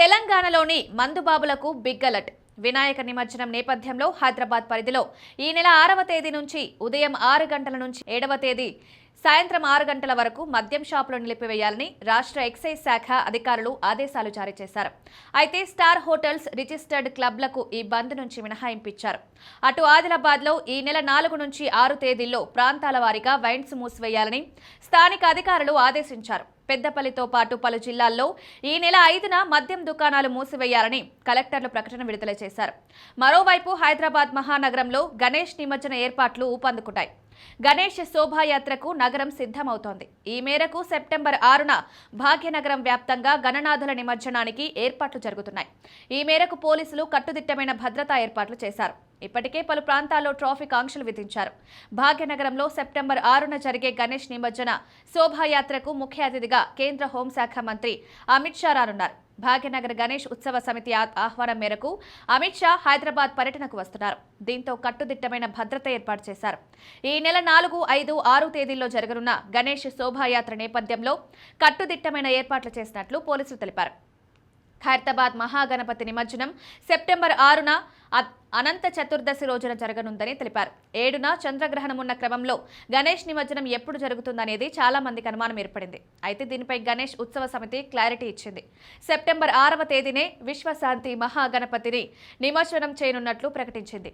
తెలంగాణలోని మందుబాబులకు big alert. Vinayaka నిమజ్జనం నేపథ్యంలో హైదరాబాద్ పరిధిలో ఈ నెల ఆరవ తేదీ నుంచి ఉదయం ఆరు గంటల నుంచి ఏడవ తేదీ సాయంత్రం ఆరు గంటల వరకు మద్యం షాపులు నిలిపివేయాలని రాష్ట్ర ఎక్సైజ్ శాఖ అధికారులు ఆదేశాలు జారీ చేశారు. అయితే స్టార్ హోటల్స్ రిజిస్టర్డ్ క్లబ్లకు ఈ బంద్ నుంచి మినహాయింపించారు అటు ఆదిలాబాద్లో ఈ నెల నాలుగు నుంచి ఆరు తేదీల్లో ప్రాంతాల వారీగా వైన్స్ మూసివేయాలని స్థానిక అధికారులు ఆదేశించారు. పెద్దపల్లితో పాటు పలు జిల్లాల్లో ఈ నెల ఐదున మద్యం దుకాణాలు మూసివేయాలని కలెక్టర్లు ప్రకటన విడుదల చేశారు. మరోవైపు హైదరాబాద్ మహానగరంలో గణేష్ నిమజ్జన ఏర్పాట్లు ఊపందుకుంటాయి. గణేష్ శోభాయాత్రకు నగరం సిద్ధమవుతోంది. ఈ మేరకు సెప్టెంబర్ ఆరున భాగ్యనగరం వ్యాప్తంగా గణనాథుల నిమజ్జనానికి ఏర్పాట్లు జరుగుతున్నాయి. ఈ మేరకు పోలీసులు కట్టుదిట్టమైన భద్రతా ఏర్పాట్లు చేశారు. ఇప్పటికే పలు ప్రాంతాల్లో ట్రాఫిక్ ఆంక్షలు విధించారు. భాగ్యనగరంలో సెప్టెంబర్ ఆరున జరిగే గణేష్ నిమజ్జన శోభాయాత్రకు ముఖ్య అతిథిగా కేంద్ర హోంశాఖ మంత్రి అమిత్ షా రానున్నారు. భాగ్యనగర్ గణేష్ ఉత్సవ సమితి ఆహ్వానం మేరకు అమిత్ షా హైదరాబాద్ పర్యటనకు వస్తున్నారు. దీంతో కట్టుదిట్టమైన భద్రత ఏర్పాటు చేశారు. ఈ నెల నాలుగు ఐదు ఆరు తేదీల్లో జరగనున్న గణేష్ శోభాయాత్ర నేపథ్యంలో కట్టుదిట్టమైన ఏర్పాట్లు చేసినట్లు పోలీసులు తెలిపారు. ఖైరతాబాద్ మహాగణపతి నిమజ్జనం సెప్టెంబర్ ఆరున అనంత చతుర్దశి రోజున జరగనుందని తెలిపారు. ఏడున చంద్రగ్రహణం ఉన్న క్రమంలో గణేష్ నిమజ్జనం ఎప్పుడు జరుగుతుందనేది చాలా మందికి అనుమానం ఏర్పడింది. అయితే దీనిపై గణేష్ ఉత్సవ సమితి క్లారిటీ ఇచ్చింది. సెప్టెంబర్ ఆరవ తేదీనే విశ్వశాంతి మహాగణపతిని నిమజ్జనం చేయనున్నట్లు ప్రకటించింది.